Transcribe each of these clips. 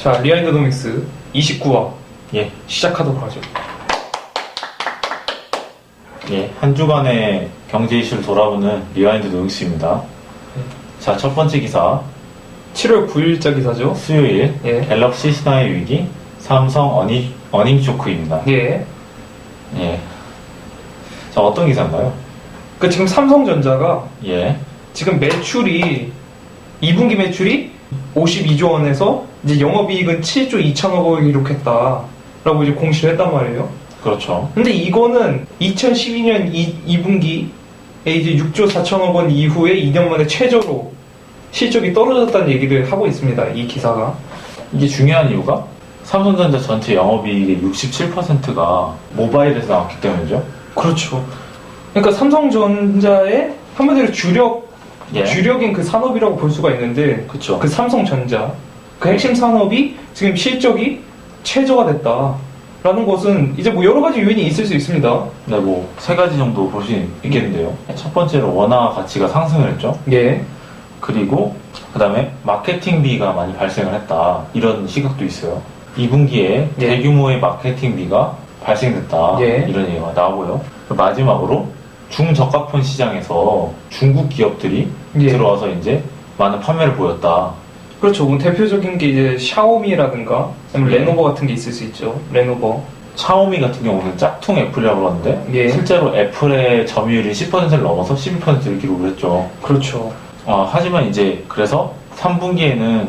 자, 리아인드노믹스 29화 예, 시작하도록 하죠. 예. 한 주간의 경제 이슈를 돌아보는 리와인드 노익스입니다. 자, 첫 번째 기사. 7월 9일자 기사죠. 수요일. 예. 갤럭시 신화의 위기. 삼성 어닝, 어닝 쇼크입니다. 예. 예. 자, 어떤 기사인가요? 그 지금 삼성전자가 예. 지금 매출이 2분기 매출이 52조 원에서 이제 영업이익은 7조 2천억 원을 기록했다라고 이제 공시를 했단 말이에요. 그렇죠. 근데 이거는 2012년 2, 분기에 이제 6조 4천억 원 이후에 2년 만에 최저로 실적이 떨어졌다는 얘기를 하고 있습니다. 이 기사가. 이게 중요한 이유가 삼성전자 전체 영업이익의 67%가 모바일에서 나왔기 때문이죠. 그렇죠. 그러니까 삼성전자의 한마디로 주력 예. 주력인 그 산업이라고 볼 수가 있는데 그쵸. 그 삼성전자 그 핵심 산업이 지금 실적이 최저가 됐다 라는 것은 이제 뭐 여러 가지 요인이 있을 수 있습니다. 네, 뭐, 세 가지 정도 볼 수 있겠는데요. 첫 번째로 원화 가치가 상승을 했죠. 예, 그리고 그다음에 마케팅비가 많이 발생을 했다 이런 시각도 있어요. 2분기에 예. 대규모의 마케팅비가 발생됐다 예. 이런 얘기가 나오고요. 마지막으로 중저가폰 시장에서 중국 기업들이 예. 들어와서 이제 많은 판매를 보였다. 그렇죠. 뭐 대표적인 게 이제 샤오미라든가 아니면 예. 레노버 같은 게 있을 수 있죠. 레노버. 샤오미 같은 경우는 짝퉁 애플이라고 그러는데 예. 실제로 애플의 점유율이 10%를 넘어서 12%를 기록을 했죠. 그렇죠. 어, 하지만 이제 그래서 3분기에는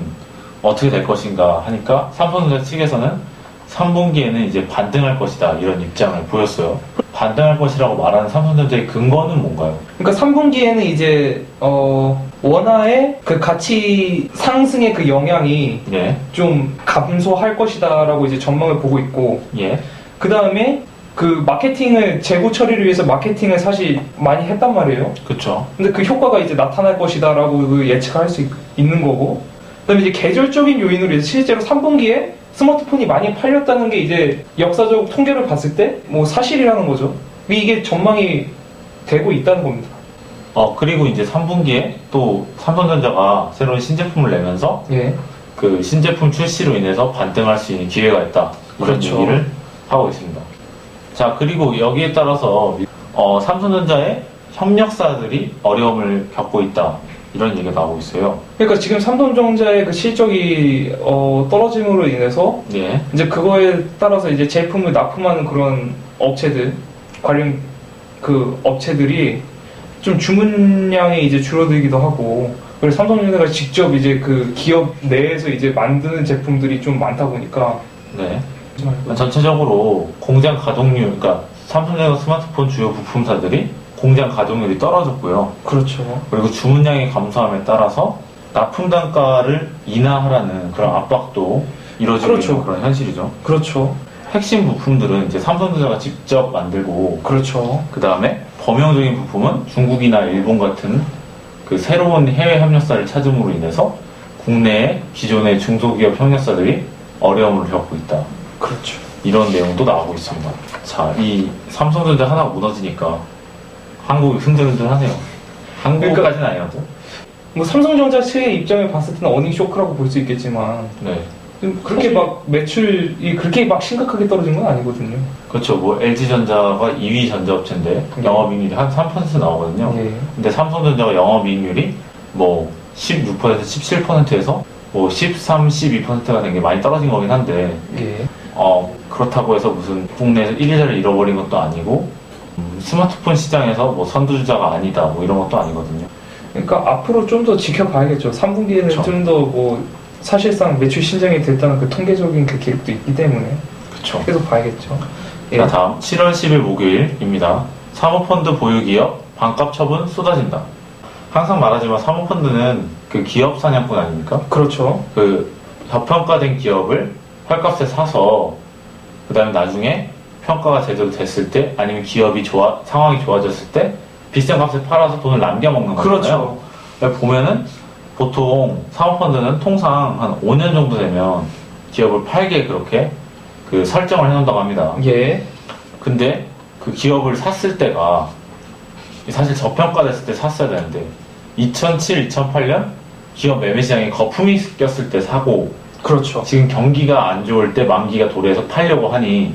어떻게 될 것인가 하니까 삼성전자 측에서는 3분기에는 이제 반등할 것이다 이런 입장을 보였어요. 반등할 것이라고 말하는 삼성전자의 근거는 뭔가요? 그러니까 3분기에는 이제 어 원화의 그 가치 상승의 그 영향이 예, 좀 감소할 것이다라고 이제 전망을 보고 있고 예, 그 다음에 그 마케팅을 재고 처리를 위해서 마케팅을 사실 많이 했단 말이에요. 그쵸. 근데 그 효과가 이제 나타날 것이다라고 그 예측할 수 있, 는 거고. 그다음에 이제 계절적인 요인으로 이제 실제로 3분기에 스마트폰이 많이 팔렸다는 게 이제 역사적 통계를 봤을 때 뭐 사실이라는 거죠. 이게 전망이 되고 있다는 겁니다. 어, 그리고 이제 3분기에 또 삼성전자가 새로운 신제품을 내면서 예. 그 신제품 출시로 인해서 반등할 수 있는 기회가 있다. 이런 그렇죠. 얘기를 하고 있습니다. 자, 그리고 여기에 따라서 어, 삼성전자의 협력사들이 어려움을 겪고 있다. 이런 얘기가 나오고 있어요. 그러니까 지금 삼성전자의 그 실적이 어, 떨어짐으로 인해서 예. 이제 그거에 따라서 이제 제품을 납품하는 그런 업체들 관련 그 업체들이 좀 주문량이 이제 줄어들기도 하고 그래서 삼성전자가 직접 이제 그 기업 내에서 이제 만드는 제품들이 좀 많다 보니까 네. 전체적으로 공장 가동률, 그러니까 삼성전자 스마트폰 주요 부품사들이 공장 가동률이 떨어졌고요. 그렇죠. 그리고 주문량이 감소함에 따라서 납품 단가를 인하하라는 그런 압박도 이루어지고 그렇죠. 있는 그런 현실이죠. 그렇죠. 핵심 부품들은 이제 삼성전자가 직접 만들고 그렇죠. 그 다음에 범용적인 부품은 중국이나 일본 같은 그 새로운 해외 협력사를 찾음으로 인해서 국내의 기존의 중소기업 협력사들이 어려움을 겪고 있다. 그렇죠. 이런 내용도 나오고 있습니다. 자, 이 삼성전자 하나가 무너지니까 한국이 흔들흔들하네요. 한국까지는 아니어도. 뭐 삼성전자 측의 입장에 봤을 때는 어닝 쇼크라고 볼 수 있겠지만 네. 좀 그렇게 막 매출이 그렇게 막 심각하게 떨어진 건 아니거든요. 그렇죠. 뭐 LG전자가 2위 전자업체인데 네. 영업이익률이 한 3% 나오거든요. 예. 근데 삼성전자가 영업이익률이 뭐 16%에서 17%에서 뭐 13, 12%가 된 게 많이 떨어진 거긴 한데 예. 어 그렇다고 해서 무슨 국내에서 1, 2자를 잃어버린 것도 아니고 음, 스마트폰 시장에서 뭐 선두주자가 아니다 뭐 이런 것도 아니거든요. 그러니까 앞으로 좀 더 지켜봐야겠죠. 3분기에는 그쵸. 좀더 뭐 사실상 매출 신장이 됐다는 그 통계적인 그 기록도 있기 때문에 그렇죠. 계속 봐야겠죠. 예. 자, 다음 7월 10일 목요일입니다. 사모펀드 보유 기업 반값 처분 쏟아진다. 항상 말하지만 사모펀드는 그 기업 사냥꾼 아닙니까? 그렇죠. 그 저평가된 기업을 헐값에 사서 그 다음에 나중에 평가가 제대로 됐을 때 아니면 기업이 좋아 상황이 좋아졌을 때 비싼 값에 팔아서 돈을 남겨먹는 거잖아요. 그렇죠. 그러니까 보면은 보통 사모펀드는 통상 한 5년 정도 되면 기업을 팔게 그렇게 그 설정을 해놓는다고 합니다. 예. 근데 그 기업을 샀을 때가 사실 저평가됐을 때 샀어야 되는데 2007, 2008년 기업 매매 시장에 거품이 꼈을 때 사고 그렇죠. 지금 경기가 안 좋을 때 만기가 도래해서 팔려고 하니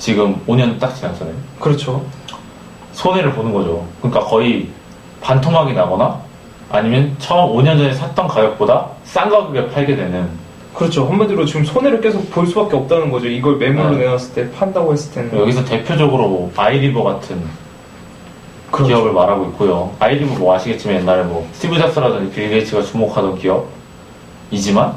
지금 5년 딱 지났잖아요. 그렇죠. 손해를 보는 거죠. 그러니까 거의 반토막이 나거나 아니면 처음 5년 전에 샀던 가격보다 싼 가격에 팔게 되는 그렇죠. 한마디로 지금 손해를 계속 볼 수밖에 없다는 거죠. 이걸 매물로 네. 내놨을 때 판다고 했을 때는. 여기서 대표적으로 뭐 아이리버 같은 그렇죠. 기업을 말하고 있고요. 아이리버 뭐 아시겠지만 옛날에 뭐 스티브 잡스라든지 빌 게이츠가 주목하던 기업이지만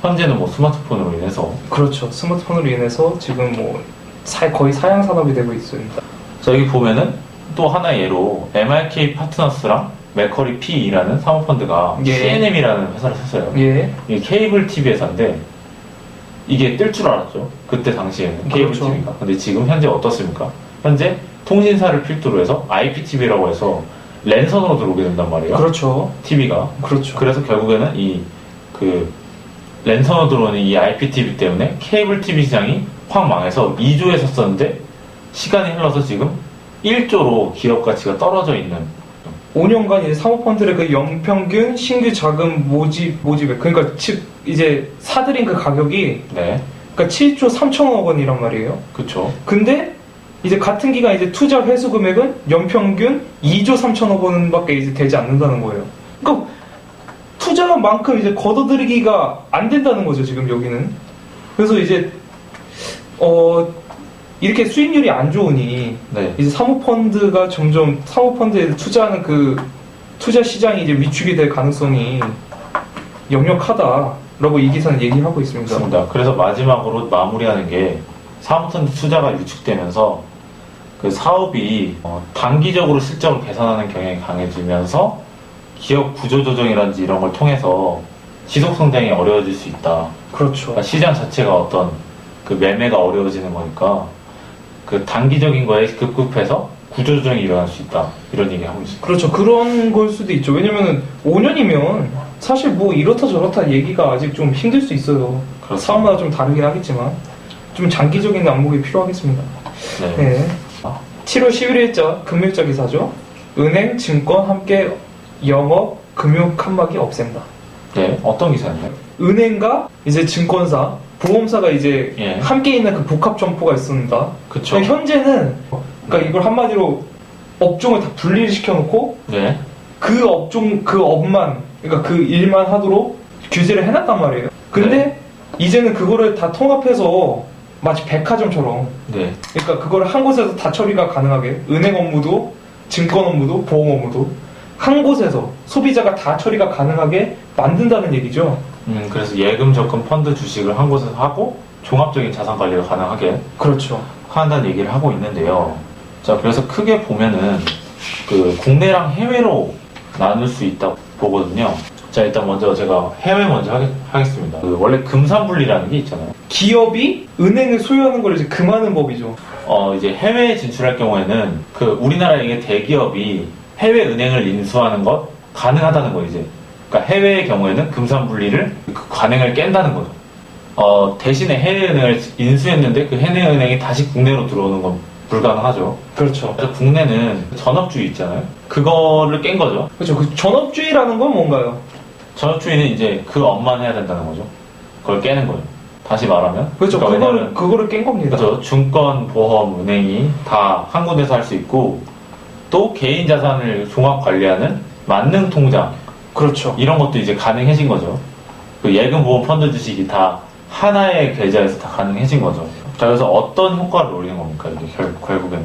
현재는 뭐 스마트폰으로 인해서 그렇죠. 스마트폰으로 인해서 지금 뭐 사- 거의 사양 산업이 되고 있습니다. 자 여기 보면은 또 하나의 예로 MRK 파트너스랑 맥커리 P라는 사모펀드가 예. CNM이라는 회사를 샀어요. 예. 이게 케이블 TV 회사인데 이게 뜰 줄 알았죠. 그때 당시에는 케이블 그렇죠. TV가. 근데 지금 현재 어떻습니까? 현재 통신사를 필두로 해서 IPTV라고 해서 랜선으로 들어오게 된단 말이에요. 그렇죠. TV가. 그렇죠. 그래서 결국에는 이 그 랜선으로 들어오는 이 IPTV 때문에 케이블 TV 시장이 확 망해서 2조에 섰었는데 시간이 흘러서 지금 1조로 기업 가치가 떨어져 있는 5년간 이제 사모펀드의 그 연평균 신규 자금 모집 모집액 그러니까 즉 이제 사들인 그 가격이 네 그러니까 7조 3천억 원이란 말이에요. 그쵸 근데 이제 같은 기간 이제 투자 회수 금액은 연평균 2조 3천억 원밖에 이제 되지 않는다는 거예요. 투자한 만큼 이제 걷어들이기가 안 된다는 거죠 지금 여기는. 그래서 이제 어 이렇게 수익률이 안 좋으니 네 이제 사모펀드가 점점 사모펀드에 투자하는 그 투자 시장이 이제 위축이 될 가능성이 역력하다라고 이 기사는 얘기하고 있습니다. 맞습니다. 그래서 마지막으로 마무리하는 게 사모펀드 투자가 유축되면서 그 사업이 어, 단기적으로 실적을 개선하는 경향이 강해지면서 기업 구조 조정이라든지 이런 걸 통해서 지속 성장이 어려워질 수 있다. 그렇죠. 그러니까 시장 자체가 어떤 그 매매가 어려워지는 거니까 그 단기적인 거에 급급해서 구조 조정이 일어날 수 있다. 이런 얘기 하고 있습니다. 그렇죠. 그런 걸 수도 있죠. 왜냐면은 5년이면 사실 뭐 이렇다 저렇다 얘기가 아직 좀 힘들 수 있어요. 그렇습니다. 사업마다 좀 다르긴 하겠지만 좀 장기적인 안목이 필요하겠습니다. 네. 네. 7월 11일자 금요일자 기사죠. 은행, 증권 함께 영업, 금융 칸막이 없앤다. 네. 어떤 기사인가요? 은행과 이제 증권사, 보험사가 이제 예. 함께 있는 그 복합 점포가 있습니다. 그쵸. 근데 현재는 그러니까 이걸 한마디로 업종을 다 분리를 시켜놓고 네. 그 업종 그 업만 그러니까 그 일만 하도록 규제를 해놨단 말이에요. 근데 이제는 그거를 다 통합해서 마치 백화점처럼 네. 그러니까 그거를 한 곳에서 다 처리가 가능하게 은행 업무도 증권 업무도 보험 업무도 한 곳에서 소비자가 다 처리가 가능하게 만든다는 얘기죠. 음, 그래서 예금, 적금, 펀드, 주식을 한 곳에서 하고 종합적인 자산 관리가 가능하게 그렇죠. 한다는 얘기를 하고 있는데요. 자, 그래서 크게 보면은 그 국내랑 해외로 나눌 수 있다고 보거든요. 자, 일단 먼저 제가 해외 먼저 하겠, 하겠습니다. 그 원래 금산분리라는 게 있잖아요. 기업이 은행을 소유하는 걸 이제 금하는 법이죠. 어, 이제 해외에 진출할 경우에는 그 우리나라의 대기업이 해외 은행을 인수하는 것 가능하다는 거 이제. 그러니까 해외의 경우에는 금산 분리를 그 관행을 깬다는 거죠. 어, 대신에 해외 은행을 인수했는데 그 해외 은행이 다시 국내로 들어오는 건 불가능하죠. 그렇죠. 그래서 국내는 전업주의 있잖아요. 그거를 깬 거죠. 그렇죠. 그 전업주의라는 건 뭔가요? 전업주의는 이제 그 업만 해야 된다는 거죠. 그걸 깨는 거예요. 다시 말하면. 그렇죠. 그러니까 그거를 그거를 깬 겁니다. 그렇죠. 증권, 보험, 은행이 다 한 군데서 할 수 있고 또 개인 자산을 종합 관리하는 만능 통장 그렇죠. 이런 것도 이제 가능해진 거죠. 그 예금, 보험, 펀드, 주식이 다 하나의 계좌에서 다 가능해진 거죠. 자, 그래서 어떤 효과를 노리는 겁니까? 이게 결, 결국에는.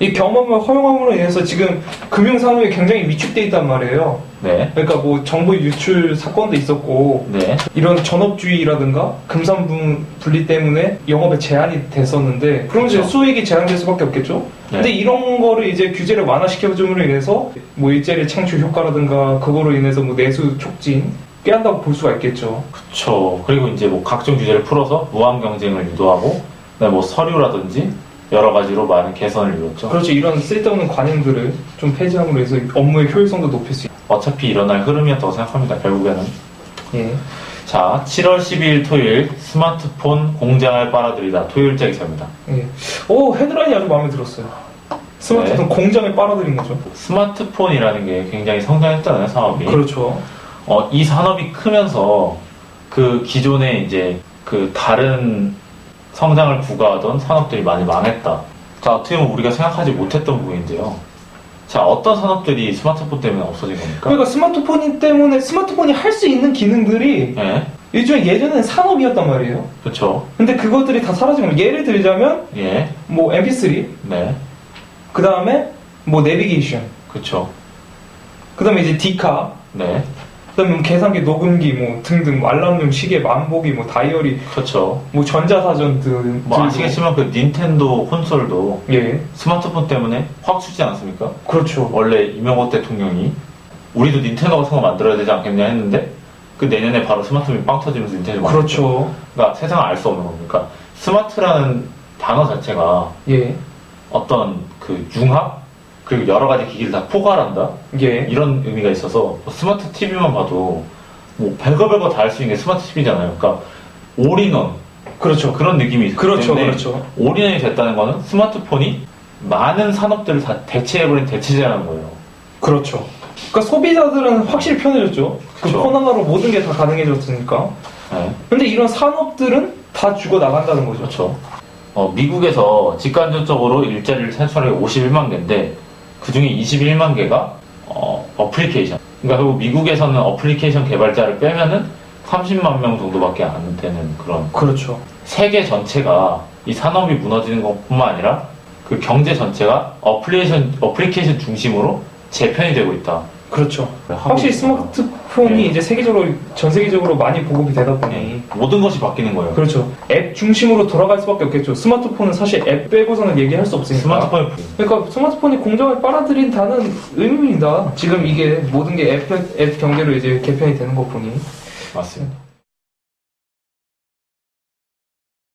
이 경험을 허용함으로 인해서 지금 금융 산업이 굉장히 위축돼 있단 말이에요. 네. 그러니까 뭐 정보 유출 사건도 있었고 네. 이런 전업주의라든가 금산 분- 분리 때문에 영업에 제한이 됐었는데 그럼 이제 그렇죠. 수익이 제한될 수밖에 없겠죠. 네. 근데 이런 거를 이제 규제를 완화시켜줌으로 인해서 뭐 일자리 창출 효과라든가 그거로 인해서 뭐 내수 촉진 꾀한다고 볼 수가 있겠죠. 그렇죠. 그리고 이제 뭐 각종 규제를 풀어서 무한 경쟁을 유도하고 뭐 서류라든지 여러 가지로 많은 개선을 이뤘죠. 그렇죠. 이런 쓸데없는 관행들을 좀 폐지함으로 해서 업무의 효율성도 높일 수 있. 어차피 일어날 흐름이었다고 생각합니다. 결국에는. 예. 자, 7월 12일 토요일 스마트폰 공장을 빨아들이다. 토요일자 기사입니다. 예. 오 헤드라인이 아주 마음에 들었어요. 스마트폰 공장에 빨아들인 거죠. 스마트폰이라는 게 굉장히 성장했잖아요, 산업이. 그렇죠. 어, 이 산업이 크면서 그 기존에 이제 그 다른 성장을 부과하던 산업들이 많이 망했다. 자, 어떻게 보면 우리가 생각하지 못했던 부분인데요. 자, 어떤 산업들이 스마트폰 때문에 없어진 겁니까? 그러니까 스마트폰 때문에 스마트폰이 할 수 있는 기능들이 예, 일종의 예전에는 산업이었단 말이에요. 그렇죠. 근데 그것들이 다 사라진 거예요. 예를 들자면 예, 뭐 MP3, 네, 그 다음에 뭐 내비게이션, 그렇죠. 그 다음에 이제 디카, 네, 그 다음에 뭐 계산기, 녹음기 뭐 등등 뭐 알람용, 시계, 만보기, 뭐 다이어리, 그렇죠. 뭐 전자사전 등. 뭐. 아시겠지만 그 닌텐도 콘솔도 예, 스마트폰 때문에 확 추지 않습니까? 그렇죠. 원래 이명호 대통령이 우리도 닌텐도 같은 거 만들어야 되지 않겠냐 했는데 그 내년에 바로 스마트폰이 빵 터지면서 닌텐도. 그렇죠. 그러니까 세상을 알 수 없는 겁니까? 스마트라는 단어 자체가 예, 어떤 그 융합 그리고 여러 가지 기기를 다 포괄한다 예, 이런 의미가 있어서 뭐 스마트 TV만 봐도 뭐 별거 별거 다 할 수 있는 게 스마트 TV잖아요. 그러니까 올인원 그렇죠. 그런 느낌이 있기 그렇죠, 때문에 그렇죠. 올인원이 됐다는 거는 스마트폰이 많은 산업들을 다 대체해버린 대체제라는 거예요. 그렇죠. 그러니까 소비자들은 확실히 편해졌죠. 그 그쵸. 폰 하나로 모든 게 다 가능해졌으니까. 네. 근데 이런 산업들은 다 죽어 나간다는 거죠. 그렇죠. 어, 미국에서 직간접적으로 일자리를 창출한 게 51만 개인데 그 중에 21만 개가 어, 어플리케이션. 그러니까 결국 미국에서는 어플리케이션 개발자를 빼면은 30만 명 정도밖에 안 되는 그런 그렇죠. 세계 전체가 이 산업이 무너지는 것뿐만 아니라 그 경제 전체가 어플리케이션 어플리케이션 중심으로 재편이 되고 있다. 그렇죠. 확실히. 스마트폰이 네. 이제 세계적으로 전 세계적으로 많이 보급이 되다 보니 네. 모든 것이 바뀌는 거예요. 그렇죠. 앱 중심으로 돌아갈 수밖에 없겠죠. 스마트폰은 사실 앱 빼고서는 얘기할 수 없으니까. 스마트폰이 그러니까 스마트폰이 공정을 빨아들인다는 의미입니다. 지금 이게 모든 게 앱 앱 경제로 이제 개편이 되는 것 보니. 맞습니다.